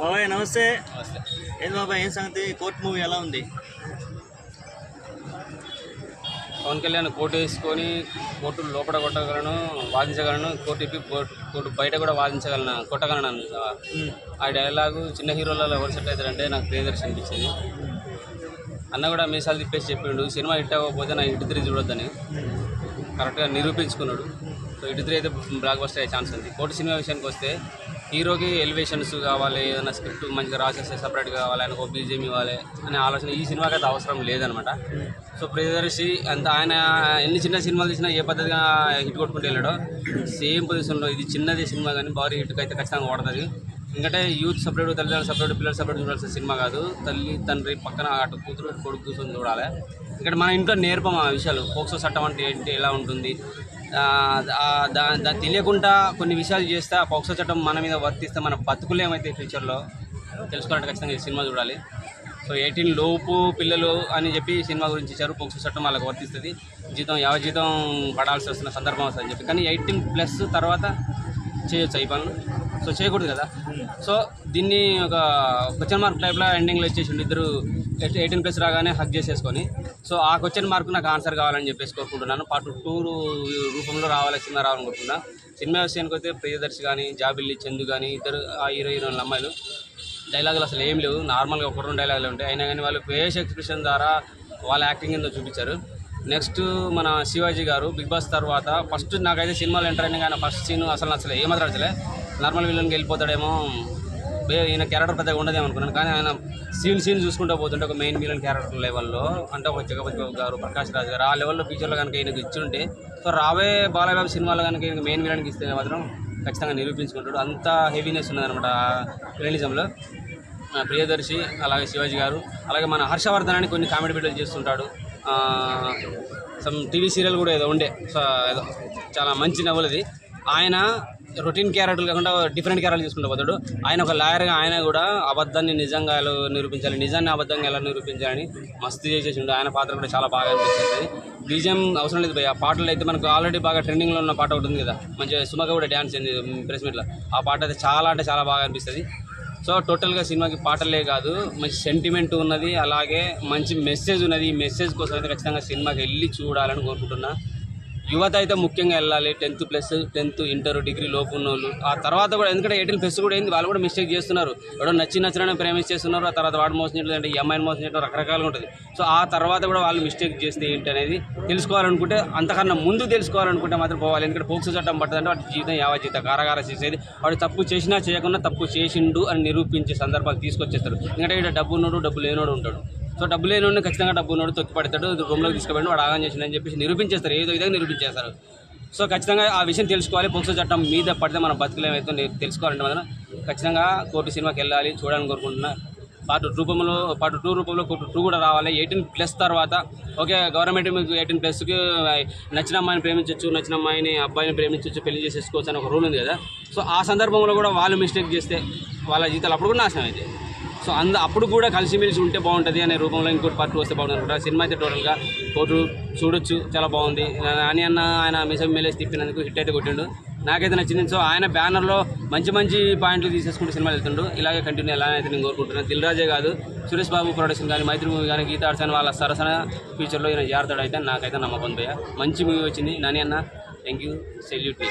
బాబాయ్ నమస్తే. ఏంది బాబాయ్ ఏం సంగతి? కోర్ట్ మూవీ ఎలా ఉంది? పవన్ కళ్యాణ్ కోర్టు వేసుకొని కోర్టు లోపల కొట్టగలను వాదించగలను కోర్టు ఇప్పి కోర్టు బయట కూడా వాదించగలను కొట్టగలను. ఆ డైలాగు చిన్న హీరోలలో ఎవరు సెట్ అవుతారంటే నాకు ప్రియదర్శి అనిపించింది. అన్న కూడా మీసాలు తిప్పేసి చెప్పిండు సినిమా హిట్ అవ్వకపోతే నా ఇటు తిరిగి చూడొద్దని. కరెక్ట్గా నిరూపించుకున్నాడు. సో ఇటు తిరిగి అయితే బ్లాక్ బస్టర్ అయ్యే ఛాన్స్ ఉంది. కోర్టు సినిమా విషయానికి వస్తే హీరోకి ఎలివేషన్స్ కావాలి ఏదైనా స్క్రిప్ట్ మంచిగా రాసేస్తే సపరేట్ కావాలి ఆయనకు బీజిఎం ఇవ్వాలి అనే ఆలోచన ఈ సినిమాకి అయితే అవసరం లేదనమాట. సో ప్రియదర్శి అంత ఆయన ఎన్ని చిన్న సినిమాలు తీసినా ఏ పద్ధతిగా హిట్ కొట్టుకుంటూ వెళ్ళాడో సేమ్ పొజిషన్లో ఇది చిన్నది సినిమా కానీ భారీ హిట్కి అయితే ఖచ్చితంగా ఓడుతుంది ఎందుకంటే యూత్ సపరేట్ తల్లిదండ్రులు సపరేట్ పిల్లలు సపరేట్ చూడాల్సిన సినిమా కాదు. తల్లి తండ్రి పక్కన అటు కూతురు కొడుకు కూర్చొని చూడాలి. ఇక్కడ మన ఇంట్లో నేర్పం ఆ విషయాలు. పోక్సో చట్టం అంటే ఏంటి ఎలా ఉంటుంది దాన్ని తెలియకుండా కొన్ని విషయాలు చేస్తే ఆ పోక్సో చట్టం మన మీద వర్తిస్తే మన బతుకులు ఏమైతే ఫ్యూచర్లో తెలుసుకోవాలంటే ఖచ్చితంగా ఈ సినిమా చూడాలి. సో ఎయిటీన్ లోపు పిల్లలు అని చెప్పి సినిమా గురించి ఇచ్చారు పోక్సో చట్టం వాళ్ళకి వర్తిస్తుంది. జీతం యావ జీతం పడాల్సి వస్తున్న సందర్భం వస్తుందని చెప్పి. కానీ ఎయిటీన్ ప్లస్ తర్వాత చేయొచ్చు ఈ పనులు? సో చేయకూడదు కదా. సో దీన్ని ఒక క్వశ్చన్ మార్క్ టైప్లో ఎండింగ్లో ఇచ్చేసిండు ఇద్దరు ఎయిటీన్ ప్లస్ రాగానే హక్ చేసేసుకొని. సో ఆ క్వశ్చన్ మార్క్ నాకు ఆన్సర్ కావాలని చెప్పేసి కోరుకుంటున్నాను. పార్ట్ టూ రూపంలో రావాలి సినిమా రావాలని కోరుకుంటున్నా. సినిమా విషయానికి వస్తే ప్రియదర్శి కానీ జాబిల్లి చందు కానీ ఇద్దరు ఆ హీరో హీరోయిన్ అమ్మాయిలు. డైలాగులు అసలు ఏం లేవు. నార్మల్గా ఒక రెండు డైలాగులు ఉంటాయి. అయినా కానీ వాళ్ళు ఫేస్ ఎక్స్ప్రెషన్ ద్వారా వాళ్ళ యాక్టింగ్ ఏందో చూపించారు. నెక్స్ట్ మన శివాజీ గారు బిగ్ బాస్ తర్వాత ఫస్ట్ నాకైతే సినిమాలు ఎంటర్ అయినా కానీ ఫస్ట్ సీన్ అసలు నచ్చలే. ఏమాత్రం నచ్చలే. నార్మల్ విలన్కి వెళ్ళిపోతాడేమో. ఈయన క్యారెక్టర్ పెద్దగా ఉండదేమో అనుకున్నాను. కానీ ఆయన సీన్ సీన్ చూసుకుంటూ పోతుంటే ఒక మెయిన్ విలన్ క్యారెక్టర్ లెవెల్లో అంటే ఒక జగపతి గారు ప్రకాష్ రాజ్ గారు ఆ లెవెల్లో ఫ్యూచర్లో కనుక ఈయనకు ఇచ్చుంటే సో రాబోయే బాలబాబు సినిమాలో కనుక ఈయనకు మెయిన్ విలన్కి ఇస్తే మాత్రం ఖచ్చితంగా నిరూపించుకుంటాడు. అంత హెవీనెస్ ఉన్నదనమాట విలనిజంలో ప్రియదర్శి అలాగే శివాజీ గారు అలాగే మన హర్షవర్ధన్ అని కొన్ని కామెడీ వీడియోలు చేస్తుంటాడు. సమ్ టీవీ సీరియల్ కూడా ఏదో ఉండే. సో ఏదో చాలా మంచి నవ్వులది ఆయన రొటీన్ క్యారెక్టర్లు కాకుండా డిఫరెంట్ క్యారెక్టర్ తీసుకుంటూ పోతాడు. ఆయన ఒక లాయర్గా ఆయన కూడా అబద్ధాన్ని నిజంగా ఎలా నిరూపించాలి నిజాన్ని అబద్ధంగా ఎలా నిరూపించాలని మస్తు చేసేసిండు. ఆయన పాత్ర కూడా చాలా బాగా అనిపిస్తుంది బీజిఎం అవసరం లేదు భయ్య. ఆ పాటలు అయితే మనకు ఆల్రెడీ బాగా ట్రెండింగ్లో ఉన్న పాట ఒకటి ఉంది కదా. మంచిగా సుమగ కూడా డ్యాన్స్ అయింది ప్రెస్ మీట్లో ఆ పాట అయితే చాలా అంటే చాలా బాగా అనిపిస్తుంది. సో టోటల్గా సినిమాకి పాటలే కాదు మంచి సెంటిమెంట్ ఉన్నది అలాగే మంచి మెసేజ్ ఉన్నది. ఈ మెసేజ్ కోసం అయితే ఖచ్చితంగా సినిమాకి వెళ్ళి చూడాలని కోరుకుంటున్నా. యువత అయితే ముఖ్యంగా వెళ్ళాలి. Tenth plus tenth inter degree లోపు ఉన్న వాళ్ళు ఆ తర్వాత కూడా ఎందుకంటే ఎయిటీన్ ప్లస్ కూడా ఏంది? వాళ్ళు కూడా మిస్టేక్ చేస్తున్నారు. ఎవడో నచ్చి నచ్చిన ప్రేమించేస్తున్నారు ఆ తర్వాత వాడు మోసం చేయడం అంటే ఈ అమ్మాయిని మోసం చేయడం రకరకాలుగా ఉంటుంది. సో ఆ తర్వాత కూడా వాళ్ళు మిస్టేక్ చేస్తే ఏంటి అనేది తెలుసుకోవాలనుకుంటే అంతకన్నా ముందు తెలుసుకోవాలనుకుంటే మాత్రం పోవాలి. ఎందుకంటే పోక్సో చట్టం పట్టదంటే వాటి జీవితం యావ జీవితం కారాగార చేసేది. వాడు తప్పు చేసినా చేయకుండా తప్పు చేసిండు అని నిరూపించే సందర్భాలు తీసుకొచ్చేస్తారు. ఎందుకంటే ఇక్కడ డబ్బు ఉన్నోడు డబ్బు లేనోడు ఉంటాడు. సో డబ్బు లేని ఖచ్చితంగా డబ్బు ఉన్నాడు తొక్కి పడతాడు రూమ్లోకి తీసుకుపోయి వాడు ఆగం చేసిండని చెప్పేసి నిరూపించేస్తారు ఏదో విధంగా నిరూపించేస్తారు. సో ఖచ్చితంగా ఆ విషయం తెలుసుకోవాలి పోక్సో చట్టం మీద పడితే మన బతుకులేమైతే తెలుసుకోవాలంటే మాత్రం ఖచ్చితంగా కోర్టు సినిమాకి వెళ్ళాలి చూడాలని కోరుకుంటున్నా. పార్ట్ రూపంలో పార్ట్ టూ రూపంలో కోర్టు టూ కూడా రావాలి ఎయిటీన్ ప్లస్ తర్వాత ఓకే గవర్నమెంట్ మీకు ఎయిటీన్ ప్లస్కి నచ్చిన అమ్మాయిని ప్రేమించవచ్చు నచ్చిన అమ్మాయిని అబ్బాయిని ప్రేమించవచ్చు పెళ్ళి చేసేసుకోవచ్చు అని ఒక రూల్ ఉంది కదా. సో ఆ సందర్భంలో కూడా వాళ్ళు మిస్టేక్ చేస్తే వాళ్ళ జీతాలు అప్పుడు కూడా నాశనం అయితే సో అంద అప్పుడు కూడా కలిసిమెలిసి ఉంటే బాగుంటుంది అనే రూపంలో ఇంకోటి పార్ట్ వస్తే బాగుంటుంది అనుకుంటా. సినిమా అయితే టోటల్గా కోర్టు చూడొచ్చు చాలా బాగుంది. నాని అన్న ఆయన మిసం మేలేసి తిప్పినందుకు హిట్ అయితే కొట్టిండు. నాకైతే నచ్చింది. సో ఆయన బ్యానర్లో మంచి మంచి పాయింట్లు తీసేసుకుంటూ సినిమా వెళ్తుండు. ఇలాగే కంటిన్యూ ఎలా అయితే నేను కోరుకుంటున్నాను. దిల్ రాజే కాదు సురేష్ బాబు ప్రొడక్షన్ కానీ మైత్రి మూవీ కానీ గీతా ఆర్ట్స్ వాళ్ళ సరసన ఫ్యూచర్లో ఈయన జాగ్రత్త అయితే నాకైతే నమ్మకం పోయా మంచి మూవీ వచ్చింది. నాని అన్న థ్యాంక్ యూ సెల్యూట్